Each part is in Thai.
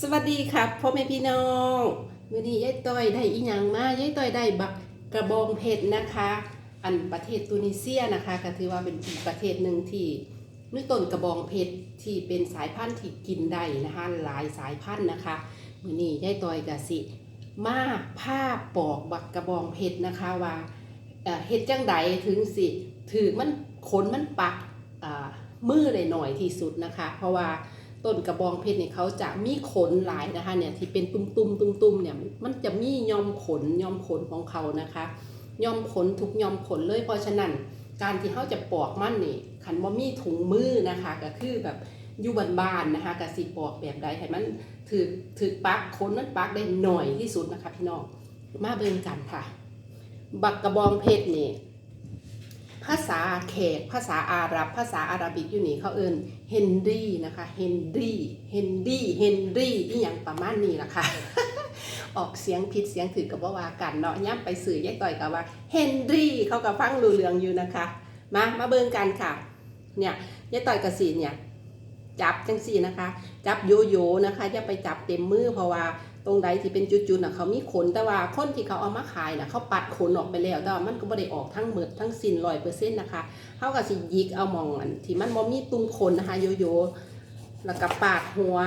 สวัสดีครับพ่อแม่พี่น้องมื้อนี้ยายต้อยได้อีหยังมายายต้อยได้บักกระบองเพชรนะคะ อันประเทศตูนิเซียนะคะก็ถือว่าเป็นอีกประเทศหนึ่งที่มีต้นกระบองเพชรที่เป็นสายพันธุ์ที่กินได้นะคะหลายสายพันธุ์นะคะมื้อนี้ยายต้อยก็สิ มาผ้าปอกบักกระบองเพชรนะคะว่าเอ่อเฮ็ดจังใดถึงสิถือมันขนมันปักอ่ามือได้หน่อยที่สุดนะคะ เพราะว่า ต้นกระบองเพชรเนี่ยเขาจะมีขนหลายนะคะเนี่ยที่เป็นตุ้มๆตุ้มๆเนี่ยมันจะมียอมขนยอมขนของเขานะคะยอมขนทุกยอมขนเลยเพราะฉะนั้น การที่เขาจะปอกมันนี่ขันว่ามีถุงมือนะคะก็คือแบบอยู่บ้านๆนะคะกสิปอกแบบใดให้มันถือถือปักขนมันปักได้หน่อยที่สุดนะคะพี่น้องมาเบิ่งกันค่ะ บักกระบองเพชรนี่ ภาษาแขกภาษาอาหรับ ภาษาอาหรับิกอยู่นี่เขาเอิ้นเฮนรี่นะคะเฮนรี่เฮนรี่เฮนรี่อีหยังประมาณนี้ล่ะค่ะออกเสียงผิดเสียงถือกับว่าว่ากันเนาะย่ำไปสื่อแยายต่อยกับว่าเฮนรี่เขากับฟังรูเรืองอยู่นะคะ มามาเบิ่งกันค่ะ เนี่ยยาต่อยกับสีเนี่ยจับจังสี่นะคะ จับโยโย่นะคะอย่าไปจับเต็มมือเพราะว่า ตรงใดที่เป็นจุดๆน่ะเขามีขนแต่ว่าคนที่เขาเอามาขายน่ะเขาปัดขนออกไปแล้ว แต่ว่ามันก็ไม่ได้ออกทั้งหมดทั้งสิ้นร้อยเปอร์เซ็นต์นะคะเขาก็สิหยิกเอามองอันที่มันบ่มีตุ้มขนนะคะโยโย่แล้วก็ปาดหัว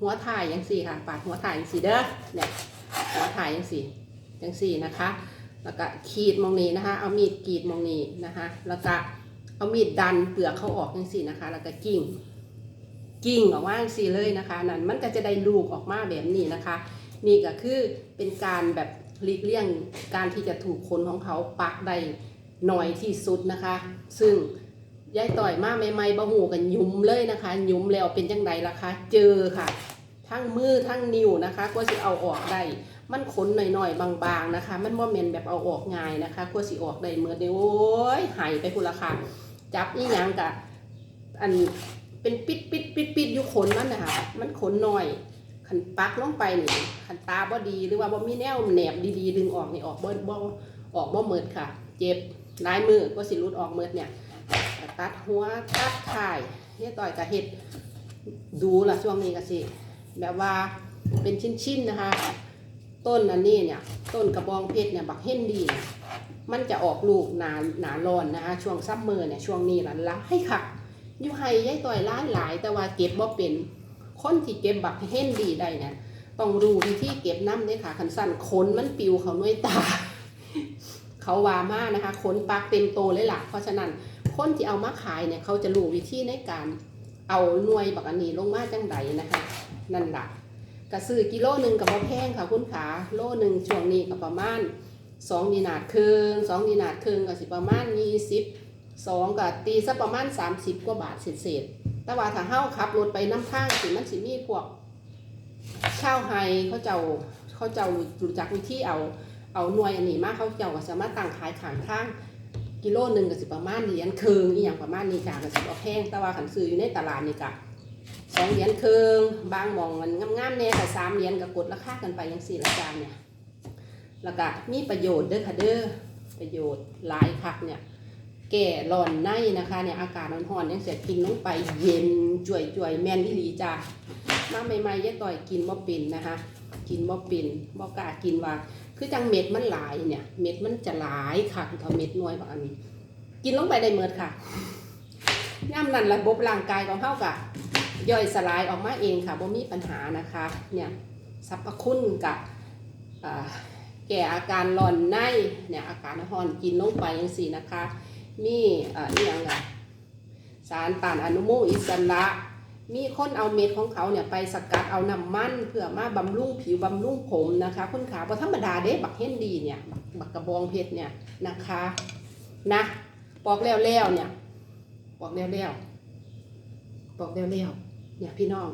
หัวถ่ายยังสี่ค่ะ ปาดหัวถ่ายยังสี่เด้อเนี่ยหัวถ่ายยังสี่ยังสี่นะคะ แล้วก็ขีดมองนี้นะคะ เอามีดกรีดมองนี้นะคะ แล้วก็เอามีดดันเปลือกเขาออกยังสี่นะคะ แล้วก็กิ่ง กิ่งออกมางสีเลยนะคะนั่นมันก็จะได้ลูกออกมาแบบนี้นะคะ นี่ก็คือเป็นการแบบหลีกเลี่ยงการที่จะถูกคนของเขาปักได้หน่อยที่สุดนะคะ ซึ่งยายต่อยมาใหม่ๆบะหูกันยุ้มเลยนะคะ ยุ้มแล้วเป็นจังไดล่ะคะเจอค่ะ ทั้งมือทั้งนิ้วนะคะกว่าสิเอาออกได้มันขนหน่อยๆบางๆนะคะ มันบ่แม่นแบบเอาออกง่ายนะคะกว่าสิออกได้เมื่อเดียวโอ้ยหายไปพุ่นละค่ะจับอีหยังกะอัน เป็นปิดปิดปิดปิดอยู่ขนมันนะคะมันขนหน่อยขันปักลงไปนี่ขันตาบ่ดีหรือว่าบ่มีแนวแหนบดีๆ ดึงออกนี่ออกบ่บ่ออกบ่เมิดค่ะ เจ็บลายมือก็สิรุดออกเมิดเนี่ยตัดหัวตัดถ่ายเฮ็ดต่อยกับเฮ็ดดูละช่วงนี้ก็สิแบบว่าเป็นชิ้นๆนะคะ ต้นอันนี้เนี่ย ต้นกระบองเพชรเนี่ยบักเฮนดีมันจะออกลูกหนาหนาร้อนนะคะ ช่วงซัมเมอร์เนี่ยช่วงนี้ละละให้ค่ะ อยู่ไห้ยายต่อยร้ายหลาย แต่ว่าเก็บบ่เป็นคนที่เก็บบักเฮนดีได้เนี่ยต้องรู้วิธีเก็บน้ำเด้อค่ะคันสั้นขนมันปิวเขาหน่วยตา เขาว่ามานะคะขนปักเต็มโตเลยล่ะ เพราะฉะนั้นคนที่เอามาขายเนี่ยเขาจะรู้วิธีในการเอาหน่วยบักอันนี้ลงมาจังใดนะคะ นั่นล่ะกระซื้อกิโลหนึ่งกับบ่แพงค่ะคุณขาโลหนึ่งช่วงนี้ก็ประมาณสองดีนาดครึ่งสองดีนาดครึ่งก็สิประมาณยี่สิบ สองก็ตีสักประมาณ 30 กว่าบาทเศษๆแต่ว่าถ้าเฮาขับรถไปน้ำข้างสิมันสิมีพวกชาวไฮเขาเจ้าเขาเจ้ารู้จักวิธีเอาเอาหน่วยอันนี้มาเขาเจ้าก็สามารถตั้งขายขางข้างกิโลหนึ่งก็สิประมาณเหรียญครึ่งอีหยังประมาณนี้จ้ะก็สิบ่แพงแต่ว่าขันซื้ออยู่ในตลาดนี่ก็สองเหรียญครึ่งบางหมองมันงามๆแน่แต่สามเหรียญก็กดราคากันไปยังสี่ละจานเนี่ยแล้วก็มีประโยชน์เด้อค่ะเด้อประโยชน์หลายคักเนี่ย แก่ร้อนในนะคะเนี่ยอากาศร้อนๆยังเสียกินลงไปเย็นจ่วยจ่วยแมนที่ลีจ้ามาใหม่ๆยายต่อยกินบ่เป็นนะคะ กินบ่เป็นบ่กล้ากินว่า คือจังเม็ดมันหลายเนี่ย เม็ดมันจะหลายค่ะเท่าเม็ดน้อยบางอันนี้กินลงไปได้เมิดค่ะย่ำนั้นระบบร่างกายของเฮากะย่อยสลายออกมาเองค่ะบ่มีปัญหานะคะเนี่ยสรรพคุณกับแก่อาการร้อนในเนี่ยอาการร้อนกินลงไปยังสี่นะคะ มีเอ่อนี่ยังไงสารต้านอนุมูลอิสระมีคนเอาเม็ดของเขาเนี่ยไปสกัดเอาน้ำมันเพื่อมาบำรุงผิวบำรุงผมนะคะคุณขาเพราะธรรมดาเด้บักเฮนดีเนี่ยบักกระบองเพชรเนี่ยนะคะนะปอกแล้วแล้วเนี่ยปอกแล้วแล้วปอกแล้วแล้วเนี่ยพี่น้อง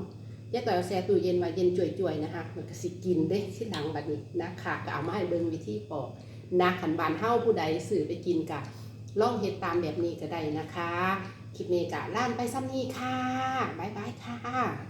ยาต่อยเอาแช่ตู้เย็นไว้เย็นจ่วยๆนะคะมันก็สิกินได้ที่หลังแบบนี้นะคะก็เอามาให้เบิ่งวิธีปอกนะขันบานเฮ้าผู้ใดสื่อไปกินกับ ลองเห็ดตามแบบนี้ก็ได้นะคะ คลิปนี้กะล่านไปซ้ำนี้ค่ะ บ๊ายบายค่ะ